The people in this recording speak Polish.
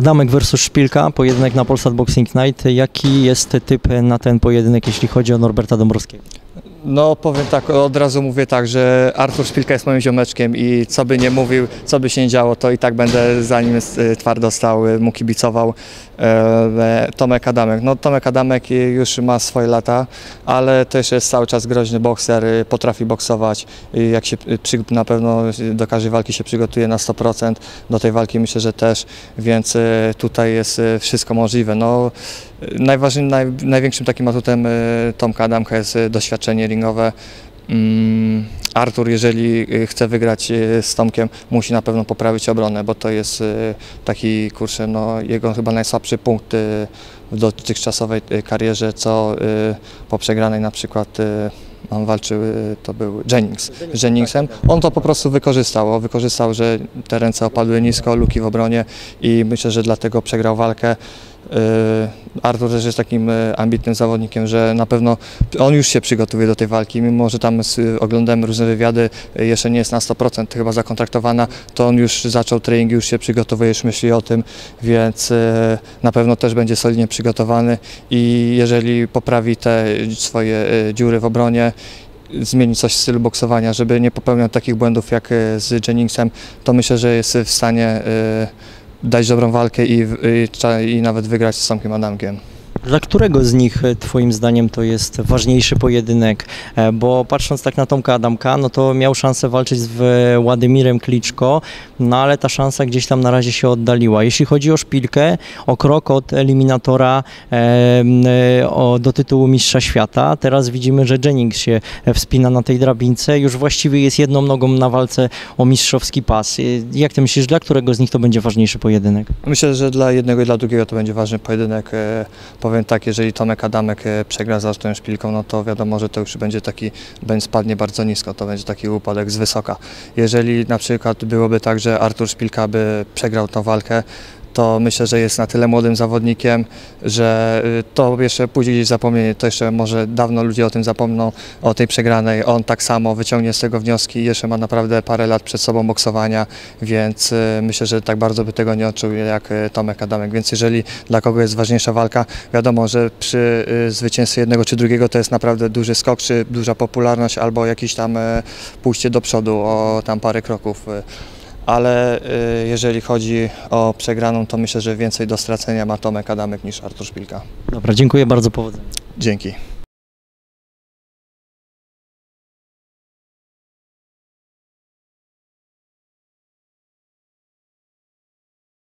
Adamek versus Szpilka, pojedynek na Polsat Boxing Night. Jaki jest typ na ten pojedynek, jeśli chodzi o Norberta Dąbrowskiego? No powiem tak, od razu mówię tak, że Artur Szpilka jest moim ziomeczkiem i co by nie mówił, co by się nie działo, to i tak będę za nim e, twardo stał, e, mu kibicował. E, Tomek Adamek. No Tomek Adamek już ma swoje lata, ale też jest cały czas groźny bokser, potrafi boksować. Jak się na pewno do każdej walki się przygotuje na 100%, do tej walki myślę, że też, więc tutaj jest wszystko możliwe. No, Najważniejszym, naj, największym takim atutem e, Tomka Adamka jest e, doświadczenie ringowe. Artur, jeżeli e, chce wygrać e, z Tomkiem, musi na pewno poprawić obronę, bo to jest e, taki, kurczę, no, jego chyba najsłabszy punkt w dotychczasowej karierze, co po przegranej na przykład on walczył, to był Jennings, z Jenningsem. On to po prostu wykorzystał, wykorzystał, że te ręce opadły nisko, luki w obronie i myślę, że dlatego przegrał walkę. Artur też jest takim ambitnym zawodnikiem, że na pewno on już się przygotowuje do tej walki, mimo że tam s- oglądałem różne wywiady, e, jeszcze nie jest na 100% chyba zakontraktowana, to on już zaczął trening, już się przygotowuje, już myśli o tym, więc e, na pewno też będzie solidnie przygotowany i jeżeli poprawi te swoje e, dziury w obronie, zmieni coś w stylu boksowania, żeby nie popełniał takich błędów jak z Jenningsem, to myślę, że jest w stanie dać dobrą walkę i, i, i nawet wygrać z Tomkiem Adamkiem. Dla którego z nich e, Twoim zdaniem to jest ważniejszy pojedynek? E, Bo patrząc tak na Tomka Adamka, no to miał szansę walczyć z w- Władimirem Kliczko, no ale ta szansa gdzieś tam na razie się oddaliła. Jeśli chodzi o Szpilkę, o krok od eliminatora e, e, do tytułu Mistrza Świata, teraz widzimy, że Jennings się e, wspina na tej drabince, już właściwie jest jedną nogą na walce o mistrzowski pas. E, Jak Ty myślisz, dla którego z nich to będzie ważniejszy pojedynek? Myślę, że dla jednego i dla drugiego to będzie ważny pojedynek. Powiem tak, jeżeli Tomek Adamek e, przegra z Arturem Szpilką, no to wiadomo, że to już będzie taki, będzie spadnie bardzo nisko, to będzie taki upadek z wysoka. Jeżeli na przykład byłoby tak, że Artur Szpilka by przegrał tą walkę, to myślę, że jest na tyle młodym zawodnikiem, że y, to jeszcze pójdzie gdzieś zapomnienie, to jeszcze może dawno ludzie o tym zapomną, o tej przegranej. On tak samo wyciągnie z tego wnioski i jeszcze ma naprawdę parę lat przed sobą boksowania, więc y, myślę, że tak bardzo by tego nie odczuł jak y, Tomek Adamek. Więc jeżeli dla kogo jest ważniejsza walka, wiadomo, że przy zwycięstwie jednego czy drugiego to jest naprawdę duży skok, czy duża popularność, albo jakieś tam pójście do przodu o tam parę kroków. Ale y, jeżeli chodzi o przegraną, to myślę, że więcej do stracenia ma Tomek Adamek niż Artur Szpilka. Dobra, dziękuję bardzo, powodzenia. Dzięki.